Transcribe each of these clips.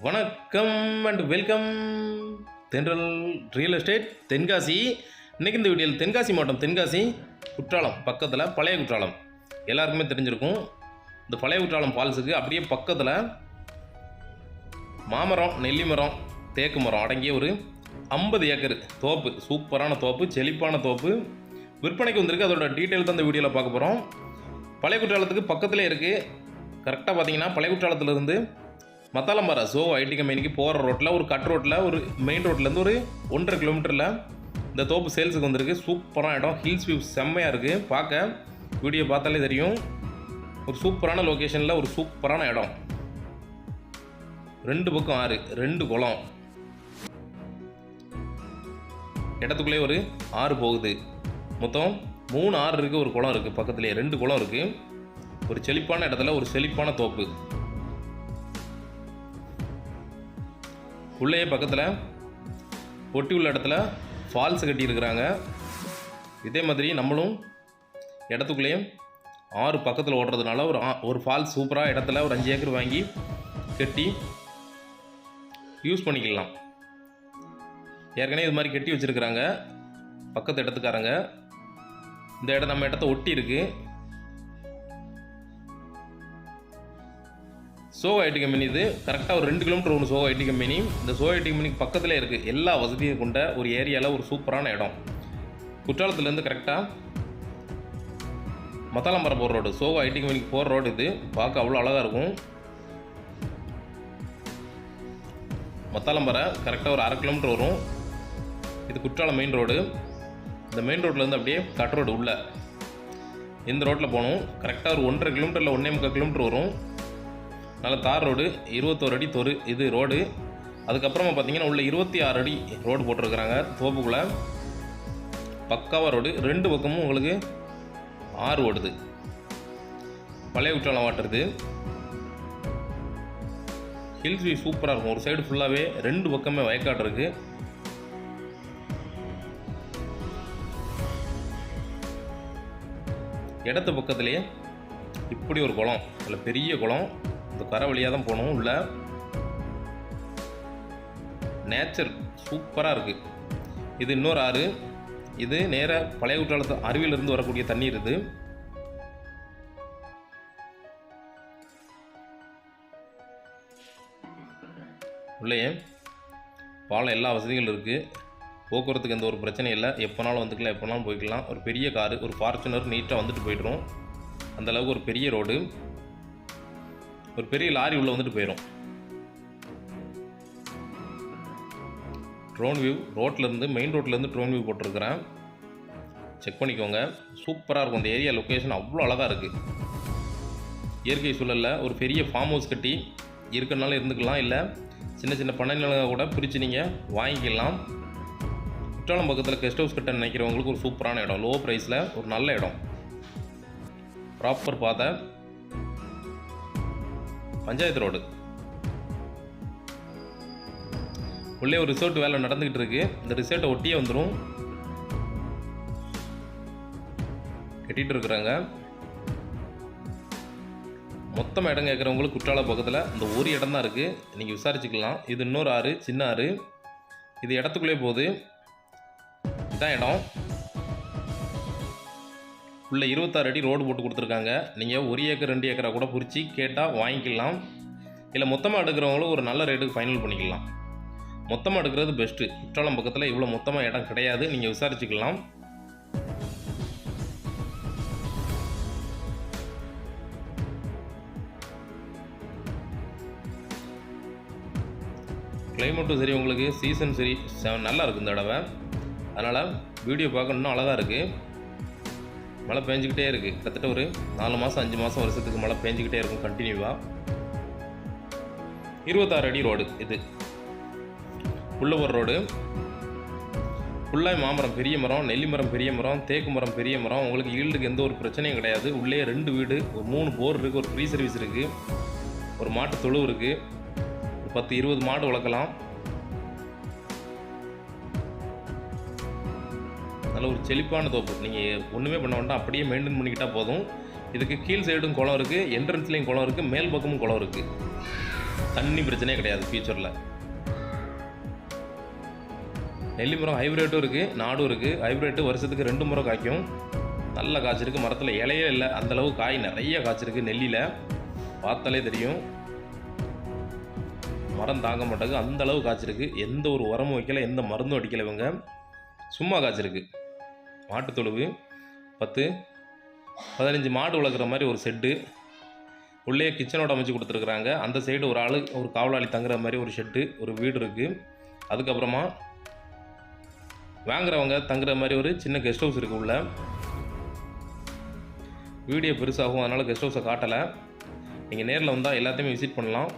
வணக்கம் and welcome Thendral real estate Tenkasi. இன்னைக்கு இந்த வீடியோவில் தென்காசி மாவட்டம் தென்காசி குற்றாலம் பக்கத்தில் பழைய குற்றாலம். எல்லாருக்குமே தெரிஞ்சிருக்கும். இந்த பழைய குற்றாலம் ஃபால்ஸுக்கு அப்படியே பக்கத்தில் மாமரம் நெல்லி மரம் தேக்கு மரம் அடங்கிய ஒரு ஐம்பது ஏக்கர் தோப்பு. சூப்பரான தோப்பு செழிப்பான தோப்பு. விற்பனைக்கு வந்திருக்கு. அதோட டீட்டெயில் தான் இந்த வீடியோவில் பார்க்க போகிறோம் பழைய குற்றாலத்துக்கு பக்கத்தில் இருக்குது கரெக்டாக பார்த்தீங்கன்னா பழைய குற்றாலத்துலேருந்து மத்தாலம்பாரா சோ ஐடி கம்பெனிக்கு போகிற ரோட்டில் ஒரு கட் ரோட்டில் ஒரு மெயின் ரோட்லேருந்து ஒரு ஒன்றரை கிலோமீட்டரில் இந்த தோப்பு சேல்ஸுக்கு வந்திருக்கு. சூப்பரான இடம் ஹில்ஸ் வியூ செம்மையாக இருக்குது பார்க்க வீடியோ பார்த்தாலே தெரியும். ஒரு சூப்பரான லொக்கேஷனில் ஒரு சூப்பரான இடம். ரெண்டு பக்கம் ஆறு ரெண்டு குளம். இடத்துக்குள்ளே ஒரு ஆறு போகுது. மொத்தம் மூணு ஆறு இருக்குது ஒரு குளம் இருக்குது பக்கத்துலேயே ரெண்டு குளம் இருக்குது ஒரு செழிப்பான இடத்துல ஒரு செழிப்பான தோப்பு. உள்ளேயே பக்கத்தில் ஒட்டி உள்ள இடத்துல ஃபால்ஸ் கட்டியிருக்கிறாங்க. இதே மாதிரி நம்மளும் இடத்துக்குள்ளேயே ஆறு பக்கத்தில் ஓடுறதுனால ஒரு ஆ- ஒரு ஃபால்ஸ் சூப்பராக இடத்துல ஒரு அஞ்சு ஏக்கர் வாங்கி கட்டி யூஸ் பண்ணிக்கலாம். ஏற்கனவே இது மாதிரி கட்டி வச்சுருக்குறாங்க. பக்கத்து இடத்துக்காரங்க. இந்த இடம் நம்ம இடத்த ஒட்டி இருக்கு. சோ ஐடி கம்பெனி இது. கரெக்டாக ஒரு ரெண்டு கிலோமீட்டர் ஒன்று சோ ஐடி கம்பெனி இந்த சோ ஐடி கம்பெனிக்கு பக்கத்தில் இருக்குது எல்லா வசதியும் கொண்ட ஒரு ஏரியாவில் ஒரு சூப்பரான இடம். குற்றாலத்துலேருந்து கரெக்டாக மத்தாளம்பரம் போகிற ரோடு சோ ஐடி கம்பெனிக்கு போகிற ரோடு இது. பார்க்க அவ்வளோ அழகாக இருக்கும். மத்தாலம்பரை கரெக்டாக ஒரு அரை கிலோமீட்டர் வரும். இது குற்றாலம் மெயின் ரோடு இந்த மெயின் ரோட்லேருந்து அப்படியே கட் ரோடு உள்ள. இந்த ரோட்டில் போகணும். கரெக்டாக ஒரு ஒன்றரை கிலோமீட்டரில் ஒன்றே முக்கால் கிலோமீட்டர் வரும். நல்ல தார் ரோடு இருபத்தோரு அடி தொரு இது ரோடு. அதுக்கப்புறமா பார்த்தீங்கன்னா உள்ள இருபத்தி ஆறு அடி ரோடு போட்டிருக்கிறாங்க தோப்புக்குள்ளே. பக்காவாக ரோடு. ரெண்டு பக்கமும் உங்களுக்கு ஆறு ஓடுது. பழைய குற்றாலம் வாட்டுறது ஹில்ஸ் வியூ சூப்பராக இருக்கும். ஒரு சைடு ஃபுல்லாகவே ரெண்டு பக்கமே வயக்காடு இருக்குது இடத்து பக்கத்துலேயே இப்படி ஒரு குளம். அதில் பெரிய குளம். இந்த கரை வழியாக தான் போகணும் உள்ள நேச்சர் சூப்பராக இருக்குது இது இன்னொரு ஆறு. இது நேராக பழைய குற்றாலத்து அருவியிலிருந்து வரக்கூடிய தண்ணீர் இது. உள்ளேயே பாலம் எல்லா வசதிகளும் இருக்குது போக்குவரத்துக்கு எந்த ஒரு பிரச்சனையும் இல்லை. எப்போனாலும் வந்துக்கலாம் எப்போனாலும் போய்க்கலாம். ஒரு பெரிய காரு ஒரு ஃபார்ச்சுனர் நீட்டாக வந்துட்டு போய்ட்டுரும் அந்தளவுக்கு ஒரு பெரிய ரோடு ஒரு பெரிய லாரி உள்ளே வந்துட்டு போயிடும் ட்ரோன் வியூ ரோட்லேருந்து மெயின் ரோட்லேருந்து ட்ரோன் வியூ போட்டிருக்கிறேன். செக் பண்ணிக்கோங்க. சூப்பராக இருக்கும் இந்த ஏரியா லொக்கேஷன் அவ்வளோ அழகாக இருக்குது இயற்கை சூழலில் ஒரு பெரிய ஃபார்ம் ஹவுஸ் கட்டி இருக்கனால இருந்துக்கலாம். இல்லை சின்ன சின்ன பண்ணை நிலங்களை கூட பிரித்து நீங்கள் வாங்கிக்கலாம். குற்றாலம் பக்கத்தில் கெஸ்ட் ஹவுஸ் கட்ட நினைக்கிறவங்களுக்கு ஒரு சூப்பரான இடம். லோ ப்ரைஸில் ஒரு நல்ல இடம். ப்ராப்பர் பாதை. பஞ்சாயத்து ரோடு. உள்ளே ஒரு ரிசோர்ட் வேலை நடந்துக்கிட்டு இருக்கு. இந்த ரிசோர்ட்டை ஒட்டியே வந்துடும் கட்டிட்டு இருக்கிறாங்க. மொத்தம் இடம் கேட்குறவங்களுக்கு குற்றால பக்கத்தில் இந்த ஒரு இடம் தான் இருக்குது நீங்கள் விசாரிச்சுக்கலாம். இது இன்னொரு ஆறு சின்ன ஆறு. இது இடத்துக்குள்ளே போகுது. இதான் இடம். உள்ள இருபத்தாறு அடி ரோடு போட்டு கொடுத்துருக்காங்க. நீங்கள் ஒரு ஏக்கர் ரெண்டு ஏக்கரா கூட பிரித்து கேட்டால் வாங்கிக்கலாம். இல்லை மொத்தமாக எடுக்கிறவங்களும் ஒரு நல்ல ரேட்டுக்கு ஃபைனல் பண்ணிக்கலாம். மொத்தமாக எடுக்கிறது பெஸ்ட்டு குற்றாலம் பக்கத்தில் இவ்வளோ மொத்தமாக இடம் கிடையாது. நீங்கள் விசாரிச்சுக்கலாம். கிளைமேட்டும் சரி உங்களுக்கு சீசன் சரி நல்லா இருக்குது இந்த தடவை. அதனால் வீடியோ பார்க்க இன்னும் அழகாக இருக்குது மழை பெஞ்சிக்கிட்டே இருக்குது கிட்டத்தட்ட ஒரு நாலு மாதம் அஞ்சு மாதம் வருஷத்துக்கு மழை பெஞ்சிக்கிட்டே இருக்கும் கண்டினியூவாக இருபத்தாறு அடி ரோடு இது. உள்ளவர் ரோடு ஃபுல்லாக மாமரம் பெரிய மரம் நெல்லி மரம் பெரிய மரம் தேக்கு மரம் பெரிய மரம். உங்களுக்கு ஈல்டுக்கு எந்த ஒரு பிரச்சனையும் கிடையாது. உள்ளே ரெண்டு வீடு ஒரு மூணு போர் இருக்குது ஒரு ஃப்ரீ சர்வீஸ் இருக்குது ஒரு மாட்டு தொழு இருக்குது ஒரு பத்து இருபது மாடு வளர்க்கலாம். நல்ல ஒரு செழிப்பான தோப்பு. நீங்கள் ஒன்றுமே பண்ண வேண்டாம். அப்படியே மெயின்டைன் பண்ணிக்கிட்டால் போதும். இதுக்கு கீழ் சைடும் குளம் இருக்குது என்ட்ரன்ஸ்லேயும் குளம் இருக்குது மேல் பக்கமும் குளம் இருக்குது தண்ணி பிரச்சனையே கிடையாது ஃபியூச்சரில் நெல்லி மரம் ஹைப்ரேட்டும் இருக்குது நாடும் இருக்குது ஹைப்ரேட்டு வருஷத்துக்கு ரெண்டு முறை காய்க்கும். நல்ல காய்ச்சிருக்கு மரத்தில் இலையே இல்லை. அந்தளவு காய் நிறைய காய்ச்சிருக்கு நெல்லியில் பார்த்தாலே தெரியும். மரம் தாங்க மாட்டாங்க அந்த அளவு காய்ச்சிருக்கு எந்த ஒரு உரமும் வைக்கல. எந்த மருந்தும் அடிக்கல இவங்க. சும்மா காய்ச்சிருக்கு மாட்டு தொழுவு பத்து. பதினஞ்சு மாடு வளர்க்குற மாதிரி ஒரு செட்டு உள்ளே கிச்சனோட அமைச்சு கொடுத்துருக்குறாங்க. அந்த சைடு ஒரு ஆள் ஒரு காவலாளி தங்குற மாதிரி ஒரு ஷெட்டு ஒரு வீடு இருக்குது அதுக்கப்புறமா வாங்குறவங்க தங்குற மாதிரி ஒரு சின்ன கெஸ்ட் ஹவுஸ் இருக்குது உள்ள. வீடியோ பெருசாகும் அதனால் கெஸ்ட் ஹவுஸை காட்டலை. நீங்கள் நேரில் வந்தால் எல்லாத்தையுமே விசிட் பண்ணலாம்.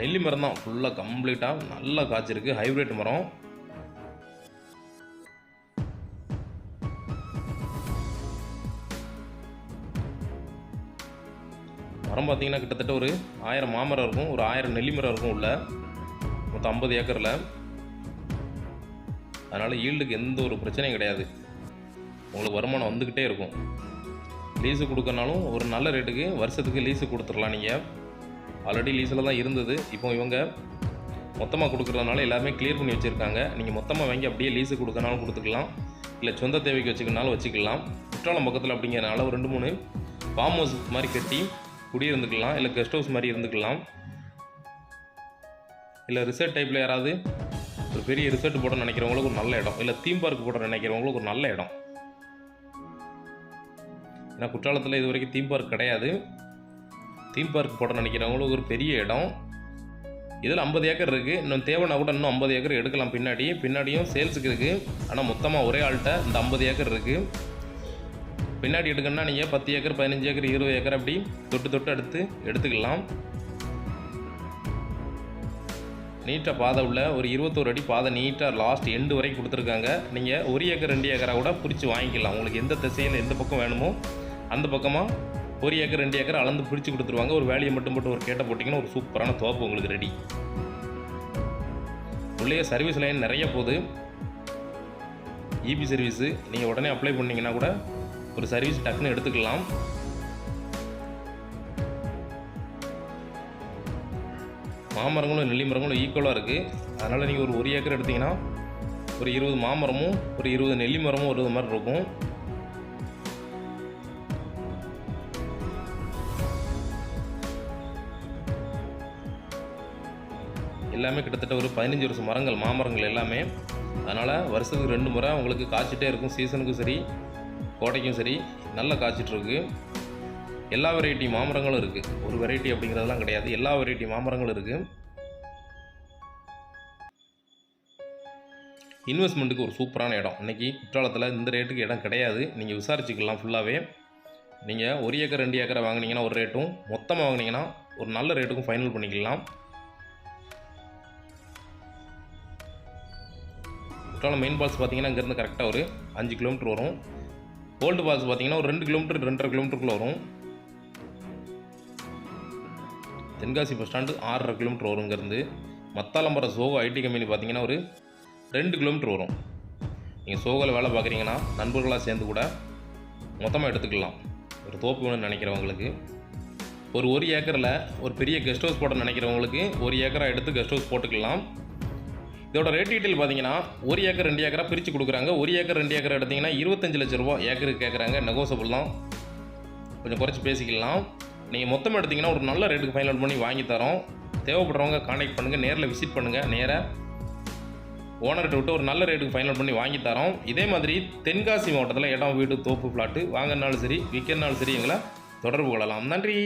நெல்லி மரம் தான் ஃபுல்லாக கம்ப்ளீட்டாக நல்லா காய்ச்சிருக்கு ஹைப்ரிட் மரம். மரம் பார்த்தீங்கன்னா கிட்டத்தட்ட ஒரு ஆயிரம் மாமரம் இருக்கும் ஒரு ஆயிரம் நெல்லி மரம் இருக்கும் உள்ள. மொத்தம் ஐம்பது ஏக்கரில். அதனால் ஈல்டுக்கு எந்த ஒரு பிரச்சனையும் கிடையாது. உங்களுக்கு வருமானம் வந்துக்கிட்டே இருக்கும். லீஸு கொடுக்கறனாலும் ஒரு நல்ல ரேட்டுக்கு வருஷத்துக்கு லீஸு கொடுத்துடலாம் நீங்கள் ஆல்ரெடி லீஸில் தான் இருந்தது. இப்போ இவங்க மொத்தமாக கொடுக்குறதுனால எல்லாருமே கிளியர் பண்ணி வச்சுருக்காங்க. நீங்கள் மொத்தமாக வாங்கி அப்படியே லீஸு கொடுக்கறனாலும் கொடுத்துக்கலாம். இல்லை சொந்த தேவைக்கு வச்சுக்கனாலும் வச்சுக்கலாம். குற்றாலம் பக்கத்தில் அப்படிங்கிறனால ஒரு ரெண்டு மூணு ஃபார்ம் ஹவுஸ் மாதிரி கட்டி குடியிருந்துக்கலாம் இல்லை கெஸ்ட் ஹவுஸ் மாதிரி இருந்துக்கலாம். இல்லை ரிசர்ட் டைப்பில் யாராவது ஒரு பெரிய ரிசர்ட் போட நினைக்கிறவங்களுக்கு ஒரு நல்ல இடம் இல்லை தீம் பார்க் போட நினைக்கிறவங்களுக்கு ஒரு நல்ல இடம். ஏன்னா குற்றாலத்தில் இது வரைக்கும் தீம் பார்க் கிடையாது. தீம் பார்க் போட நினைக்கிறவங்களுக்கு ஒரு பெரிய இடம். இதில் ஐம்பது ஏக்கர் இருக்குது இன்னும் தேவைன்னா கூட இன்னும் ஐம்பது ஏக்கர் எடுக்கலாம் பின்னாடி பின்னாடியும் சேல்ஸுக்கு இருக்குது ஆனால் மொத்தமாக ஒரே ஆள்கிட்ட இந்த ஐம்பது ஏக்கர் இருக்குது பின்னாடி எடுக்கணும்னா நீங்கள் பத்து ஏக்கர் பதினஞ்சு ஏக்கர் இருபது ஏக்கர் அப்படி தொட்டு தொட்டு எடுத்து எடுத்துக்கலாம். நீட்டாக பாதை உள்ள ஒரு இருபத்தோரு அடி பாதை நீட்டாக லாஸ்ட் எண்டு வரைக்கும் கொடுத்துருக்காங்க. நீங்கள் ஒரு ஏக்கர் ரெண்டு ஏக்கராக கூட பிரித்து வாங்கிக்கலாம். உங்களுக்கு எந்த திசையில் எந்த பக்கம் வேணுமோ அந்த பக்கமாக ஒரு ஏக்கர் ரெண்டு ஏக்கர் அளந்து பிடிச்சி கொடுத்துருவாங்க. ஒரு வேலையை மட்டும் போட்டு ஒரு கேட்ட போட்டிங்கன்னா ஒரு சூப்பரான தோப்பு உங்களுக்கு ரெடி உள்ளே சர்வீஸ் லைன் நிறைய போகுது. இபி சர்வீஸு நீங்கள் உடனே அப்ளை பண்ணீங்கன்னா கூட ஒரு சர்வீஸ் டக்குன்னு எடுத்துக்கலாம். மாமரங்களும் நெல்லி மரங்களும் ஈக்குவலாக இருக்குது அதனால் நீங்கள் ஒரு ஒரு ஏக்கர் எடுத்தீங்கன்னா ஒரு இருபது மாமரமும் ஒரு இருபது நெல்லி மரமும் ஒரு மாதிரி இருக்கும். எல்லாமே கிட்டத்தட்ட ஒரு பதினஞ்சு வருஷம் மரங்கள் மாமரங்கள் எல்லாமே. அதனால் வருஷத்துக்கு ரெண்டு முறை உங்களுக்கு காய்ச்சிட்டே இருக்கும் சீசனுக்கும் சரி. கோடைக்கும் சரி நல்லா காய்ச்சிட்ருக்கு. எல்லா வெரைட்டி மாமரங்களும் இருக்குது ஒரு வெரைட்டி அப்படிங்கிறதெல்லாம் கிடையாது. எல்லா வெரைட்டி மாமரங்களும் இருக்குது இன்வெஸ்ட்மெண்ட்டுக்கு ஒரு சூப்பரான இடம். இன்றைக்கி குற்றாலத்தில் இந்த ரேட்டுக்கு இடம் கிடையாது. நீங்கள் விசாரிச்சுக்கலாம் ஃபுல்லாகவே நீங்கள் ஒரு ஏக்கர் ரெண்டு ஏக்கரை வாங்கினீங்கன்னா ஒரு ரேட்டும் மொத்தமாக வாங்குனீங்கன்னா ஒரு நல்ல ரேட்டுக்கும் ஃபைனல் பண்ணிக்கலாம். குற்றாலம் மெயின் பால்ஸ் பார்த்தீங்கன்னா இங்கேருந்து கரெக்டாக ஒரு அஞ்சு கிலோமீட்டர் வரும். ஓல்டு ஃபால்ஸ் பார்த்தீங்கன்னா ஒரு ரெண்டு கிலோமீட்டர் ரெண்டரை கிலோமீட்டருக்குள்ளே வரும். தென்காசி பஸ் ஸ்டாண்டு ஆறரை கிலோமீட்டர் வரும் இங்கேருந்து. மத்தாலம்பரம் சோகோ ஐடி கம்பெனி பார்த்தீங்கன்னா ஒரு ரெண்டு கிலோமீட்டர் வரும். நீங்கள் சோகோவில் வேலை பார்க்குறீங்கன்னா நண்பர்களாக சேர்ந்து கூட மொத்தமாக எடுத்துக்கலாம். ஒரு தோப்பு வேணும்னு நினைக்கிறவங்களுக்கு. ஒரு ஒரு ஏக்கரில் ஒரு பெரிய கெஸ்ட் ஹவுஸ் போட நினைக்கிறவங்களுக்கு ஒரு ஏக்கராக எடுத்து கெஸ்ட் ஹவுஸ் போட்டுக்கலாம். இதோட ரேட் டீட்டெயில் பார்த்தீங்கன்னா ஒரு ஏக்கர் ரெண்டு ஏக்கரா பிரித்து கொடுக்குறாங்க. ஒரு ஏக்கர் ரெண்டு ஏக்கர் எடுத்தீங்கன்னா இருபத்தஞ்சு லட்ச ரூபா ஏக்கருக்கு கேட்குறாங்க நெகோசபிள் தான். கொஞ்சம் குறைச்சி பேசிக்கலாம். நீங்கள் மொத்தமாக எடுத்தீங்கன்னா ஒரு நல்ல ரேட்டுக்கு ஃபைனல் பண்ணி வாங்கி தரோம். தேவைப்படுறவங்க காண்டாக்ட் பண்ணுங்கள் நேரில் விசிட் பண்ணுங்கள் நேராக ஓனர்கிட்ட விட்டு ஒரு நல்ல ரேட்டுக்கு ஃபைனல் பண்ணி வாங்கி தரோம். இதே மாதிரி தென்காசி மாவட்டத்தில் இடம் வீடு தோப்பு ஃப்ளாட்டு வாங்கினாலும் சரி விற்கிறனாலும் சரி எங்களை தொடர்பு கொள்ளலாம். நன்றி!